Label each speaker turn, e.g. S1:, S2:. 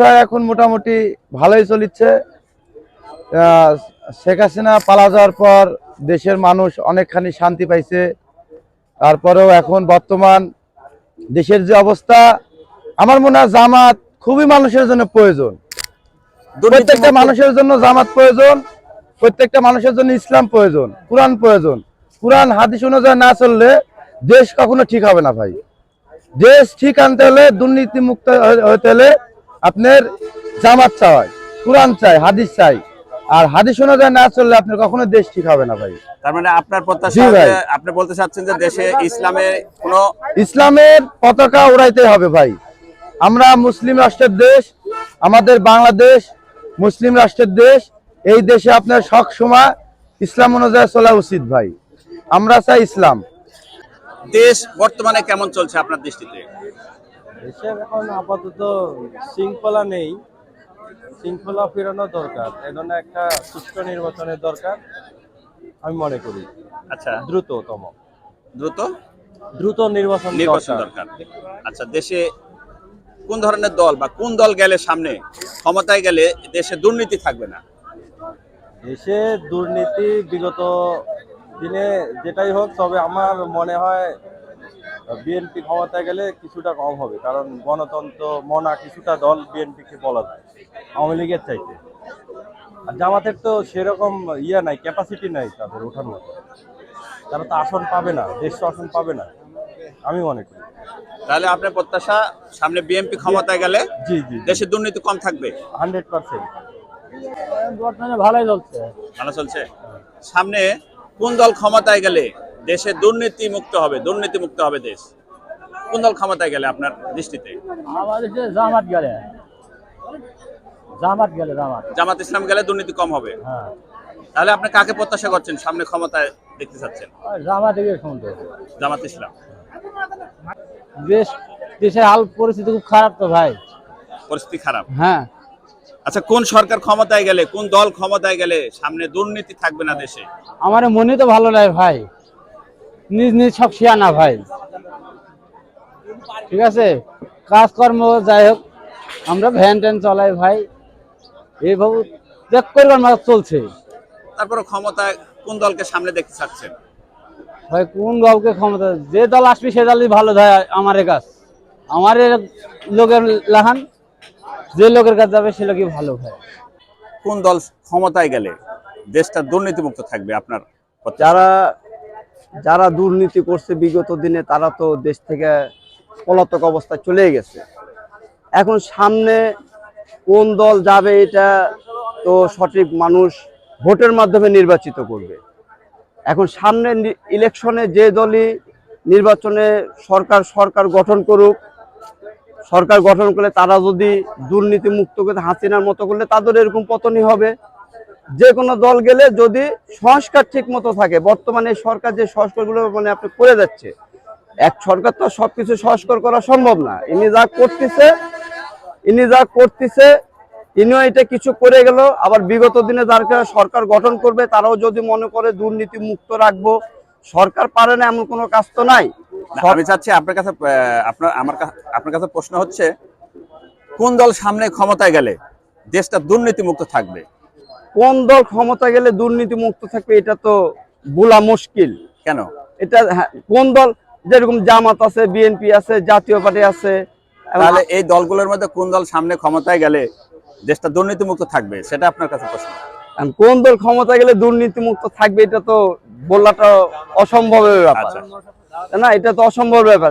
S1: ভাই এখন মোটামুটি ভালোই চলিচ্ছে। শেখ হাসিনা পালা যাওয়ার পর দেশের মানুষ অনেকখানি শান্তি পাইছে। তারপরেও এখন বর্তমান দেশের যে অবস্থা আমার মনে হয় জামাত খুবই মানুষের জন্য প্রয়োজন। প্রত্যেকটা মানুষের জন্য জামাত প্রয়োজন প্রত্যেকটা মানুষের জন্য ইসলাম প্রয়োজন কোরআন প্রয়োজন। কোরআন হাদিস অনুযায়ী না চললে দেশ কখনো ঠিক হবে না ভাই। দেশ ঠিক আনতে হলে দুর্নীতি মুক্ত হতে হলে আপনার জামাত চাই কোরআন চাই হাদিস চাই। আর হাদিস অনুযায়ী না চললে আপনার কখনো দেশ ঠিক হবে না ভাই।
S2: তার মানে আপনার প্রত্যাশা আপনি বলতে চাচ্ছেন যে দেশে ইসলামের কোনো
S1: ইসলামের পতাকা উড়াইতে হবে ভাই। আমরা মুসলিম রাষ্ট্রের দেশ আমাদের বাংলাদেশ মুসলিম রাষ্ট্রের দেশ এই দেশে আপনার সব সময় ইসলাম অনুযায়ী চলা উচিত ভাই। আমরা চাই ইসলাম।
S2: দেশ বর্তমানে কেমন চলছে আপনার দৃষ্টিতে?
S3: দেশের এখন আপাতত শৃঙ্খলা নেই। শৃঙ্খলা ফেরানো দরকার এই জন্য একটা সুষ্ঠু নির্বাচনের দরকার আমি মনে করি।
S2: আচ্ছা।
S3: দ্রুততম।
S2: দ্রুত?
S3: দ্রুত নির্বাচন
S2: নির্বাচন
S3: দরকার।
S2: আচ্ছা দেশে কোন ধরনের দল বা কোন দল গেলে সামনে ক্ষমতায় গেলে দেশে দুর্নীতি থাকবে না?
S3: দেশে দুর্নীতি বিগত দিনে যেটাই হোক তবে আমার মনে হয় বিএনপি ক্ষমতায় গেলে কিছুটা কম হবে কারণ গণতন্ত্র মনা কিছুটা দল বিএনপিকে বলা যায় আওয়ামী লীগের চাইতে। আর জামাতের তো সেরকম ইয়ে নাই ক্যাপাসিটি নাই তাদের ওঠার মতো। তারা তো আসন পাবে না দেড়শো আসন পাবে না আমি মনে করি।
S2: তাহলে আপনার প্রত্যাশা সামনে বিএনপি ক্ষমতায় গেলে
S3: জি জি
S2: দেশে দুর্নীতি কম থাকবে?
S3: Hundred percent.
S4: বর্তমানে ভালোই চলছে।
S2: ভালো চলছে? সামনে কোন দল ক্ষমতায় গেলে দেশে দুর্নীতি মুক্ত হবে দুর্নীতি মুক্ত হবে দেশ। কোন দল ক্ষমতায় গেলে আপনার দৃষ্টিতে?
S4: জামাত গেলে। জামাত গেলে জামাত।
S2: জামাত ইসলাম গেলে দুর্নীতি কম হবে।
S4: হ্যাঁ।
S2: তাহলে আপনি কাকে প্রত্যাশা করছেন? সামনে ক্ষমতায় দেখতে চাচ্ছেন?
S4: জামাতে
S2: জামাত ইসলাম।
S4: দেশ দেশের হাল পরিস্থিতি খুব খারাপ তো ভাই।
S2: পরিস্থিতি খারাপ।
S4: হ্যাঁ।
S2: আচ্ছা কোন সরকার ক্ষমতায় গেলে কোন দল ক্ষমতায় গেলে সামনে দুর্নীতি থাকবে না দেশে?
S4: আমার মনে তো ভালো লাগে ভাই। নিজ নিজ সব শিয়ানা ভাই। ঠিক আছে? কাজকর্ম যাই হোক আমরা ভ্যান ট্যান চলাই ভাই। এইভাবে দেখ করবার মাঝে চলছে।
S2: তারপরে ক্ষমতায় কোন দলকে সামনে দেখতে চাচ্ছেন?
S4: ভাই কোন দলকে ক্ষমতা? যে দল আসবে সে দলই ভালো দেয় আমার কাজ আমার লোকের লাহান যে লোকের কাছে যাবে সে লোকই ভালো ভাই।
S2: কোন দল ক্ষমতায় গেলে দেশটা দুর্নীতিমুক্ত থাকবে আপনার
S5: যারা যারা দুর্নীতি করছে বিগত দিনে, তারা তো দেশ থেকে পলাতক অবস্থায় চলে গেছে। এখন সামনে কোন দল যাবে এটা তো সঠিক মানুষ ভোটের মাধ্যমে নির্বাচিত করবে। এখন সামনে ইলেকশনে যে দলই নির্বাচনে সরকার সরকার গঠন করুক, সরকার গঠন করলে তারা যদি দুর্নীতি মুক্ত করে হাসিনার মতো করলে তাদের এরকম পতনই হবে। যে কোনো দল গেলে যদি সংস্কার ঠিক মতো থাকে, বর্তমানে সরকার যে সংস্কারগুলো মানে আপনি করে যাচ্ছে, এক সরকার তো সবকিছু সংস্কার করা সম্ভব না। ইনি যা করতেছে, ইনি যা করতেছে, ইনিও এটা কিছু করে গেল, আবার বিগত দিনে যারা সরকার গঠন করবে, তারাও যদি মনে করে দুর্নীতি মুক্ত রাখব, সরকার পারে না এমন কোনো কাজ তো নাই।
S2: আমি চাচ্ছি আপনার কাছে আপনার, আমার আপনার কাছে প্রশ্ন হচ্ছে, কোন দল সামনে ক্ষমতায় গেলে দেশটা দুর্নীতিমুক্ত থাকবে?
S5: কোন দল ক্ষমতা গেলে দুর্নীতি মুক্ত থাকবে এটা তো বলা মুশকিল।
S2: কেন?
S5: এটা কোন দল যেরকম জামাত আছে বিএনপি আছে জাতীয় পার্টি আছে
S2: তাহলে এই দলগুলোর মধ্যে কোন দল সামনে ক্ষমতায় গেলে দেশটা দুর্নীতি মুক্ত থাকবে? সেটা আপনার কাছে প্রশ্ন।
S5: কোন দল ক্ষমতা গেলে দুর্নীতি মুক্ত থাকবে এটা তো বলাটা অসম্ভবের ব্যাপার।
S2: আচ্ছা।
S5: না এটা তো অসম্ভব ব্যাপার।